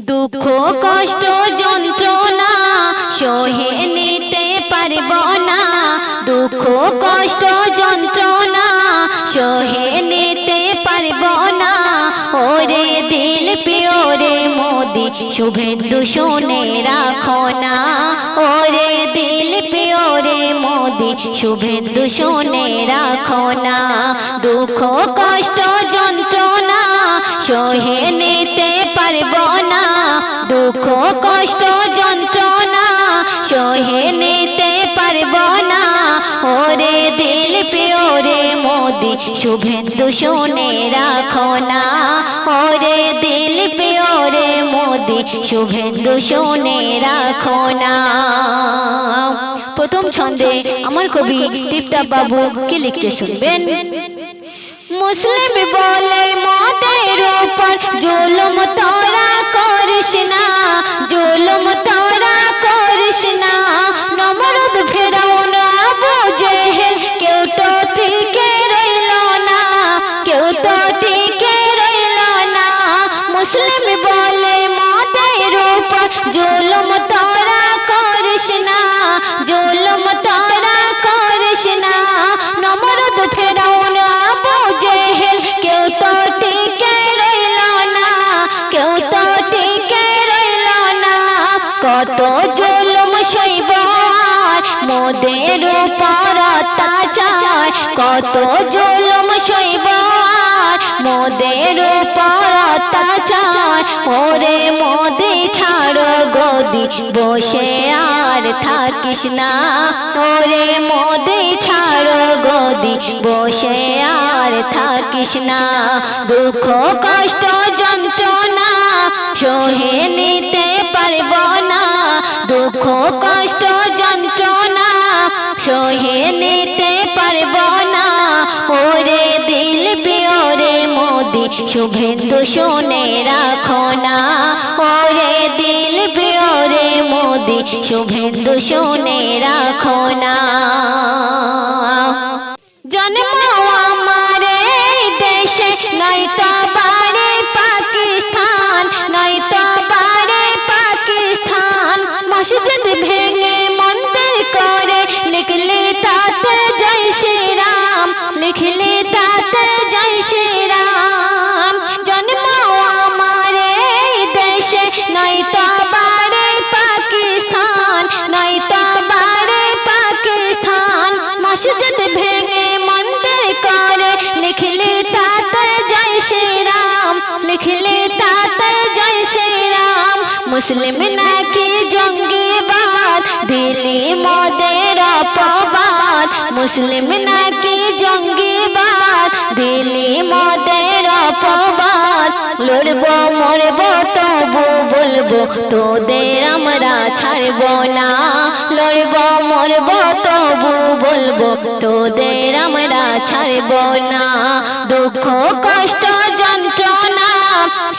দুঃখ, কষ্ট, যন্ত্রণা সহে নিতে পারব না। দুঃখ, কষ্ট, যন্ত্রণা সহে নিতে পারব না। ওরে দিল পিওরে মোদি, শুভেন্দু শুনে রাখো না। ওরে দিল পিওরে মোদি, শুভেন্দু শুনে রাখো না। দুঃখ, কষ্ট, যন্ত্রণা সহে নিতে পারব না। দুঃখ, কষ্ট, যন্ত্রণা সহে নিতে পারব না। ওরে দিল পিওরে মোদি, শুভেন্দু শুনে রাখো না। ওরে দিল পিওরে মোদি, শুভেন্দু শুনে রাখো না। প্রথম ছন্দে আমার কবি টিপটাপ বাবু কি লিখতে শুনবেন? মুসলিম বলে মদের উপর জুলুম তোরা করিস না জুলুম তোরা করিস না নমরুদ ফেরাউন মোদের উপর অত্যাচার, কত জুলুম আর। মোদের উপর অত্যাচার, ওরে মোদি ছাড়ো গদি বসে আর থাকিস না। ওরে মোদি ছাড়ো গদি বসে আর থাকিস না। দুঃখ, কষ্ট, যন্ত্রণা সহে নিতে পারব না। দুঃখ, কষ্ট সহে নিতে পারব না। ওরে দিল পিওরে মোদি, শুভেন্দু শুনে রাখো না। ওরে দিল পিওরে মোদি, শুভেন্দু শুনে রাখো না। জন্ম আমার দেশে নয়তো মুসলিম নাকি জঙ্গিবাদ দিলি মদের অপবাদ মুসলিম নাকি জঙ্গিবাদ দিলি মদের অপবাদ লড়বো মরবো তবু বলব তোদের আমরা ছাড়বো না লড়বো মরবো তবু বলব তোদের আমরা ছাড়বো না দুঃখ কষ্ট যন্ত্রণা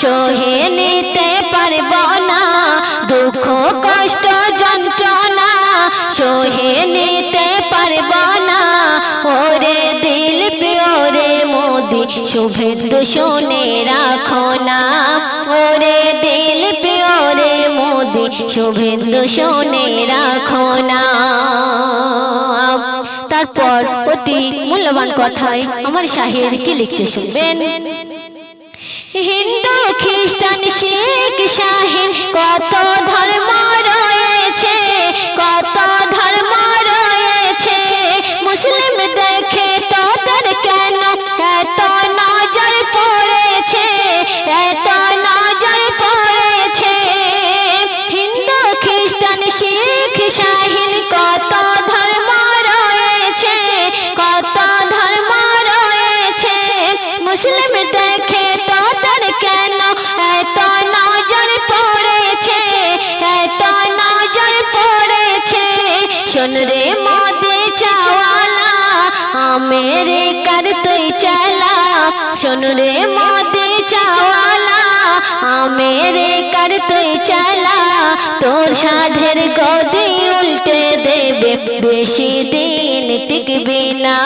সহে নিতে পারব না, দুঃখ, কষ্ট, যন্ত্রণা সহে নিতে পারব না। ওরে দিল পিওরে মোদি, শুভেন্দু শুনে রাখো না। ওরে দিল পিওরে মোদি, শুভেন্দু শুনে রাখো না। তারপর অতি মূল্যবান কথায় আমার শাহের কি লিখছে শুনবেন? খ্রিস্টান শিখ শাহিন কত ধর্ম আমেরিকার তুই চালা? শোন রে, মোদে চাওয়ালা। আমেরিকার তুই চালা? তোর সাধের গদি উল্টে দেবে, বেশি দিন টিকবি না।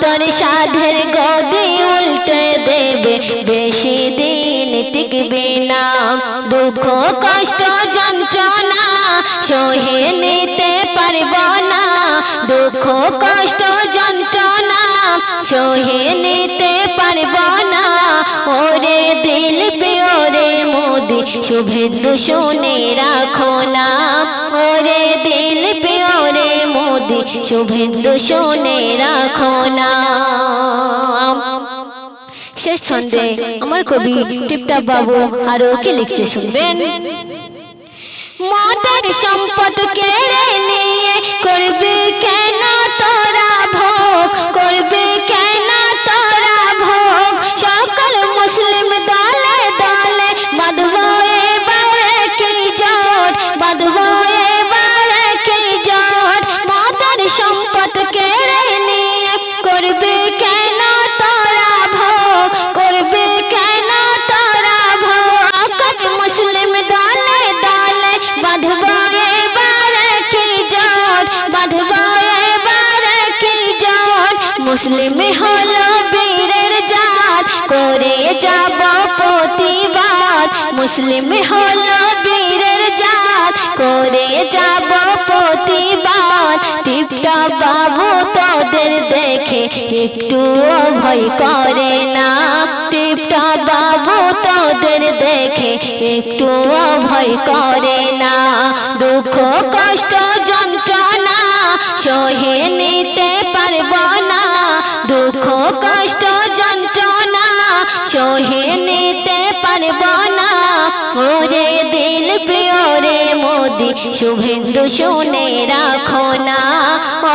তোর সাধের গদি উল্টে দেবে, বেশি দিন টিকবি না। দুঃখ, কষ্ট, যন্ত্রণা সহে নিতে পারব না। দুঃখ, কষ্ট সহে নিতে পারব না। ওরে দিল পে ওরে মোদি শুভেন্দু শুনে রাখো না। ওরে দিল পে ওরে মোদি শুভেন্দু শুনে রাখো না। শেষ ছন্দে আমার কবি টিপটাপ বাবু আরও কি লিখছে শুনবেন? মদের সম্পদ কেড়ে নিয়ে করবে কেন তোরা ভোগ? করবে কেন করবে কেন তোরা ভোগ? করবে কেন তোরা ভোগ? সকল মুসলিম দলে দলে বাঁধব এবারে কি জোট? বাঁধব এবারে কি জোট? মুসলিম হলো বীরের জাত, করে যাব প্রতিবাদ। মুসলিম হলো বীরের জাত, করে যাব প্রতিবাদ। টিপটা বাবু তোদের দেখে একটু ভয় করে না। টিপটা বাবু তোদের দেখে একটু ভয় করে না। দুঃখ, কষ্ট, যন্ত্রণা সহে নিতে পারব না। দুঃখ, কষ্ট, যন্ত্রণা সহে নিতে পারব না। ওরে দিল প্রিয়রে মোদি শুভেন্দু শুনে রাখো না।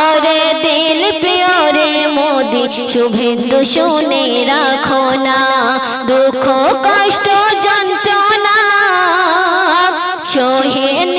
ওরে দিল পিওরে মোদি, শুভেন্দু শুনে রাখো না। দুঃখ, কষ্ট, যন্ত্রণা, সহে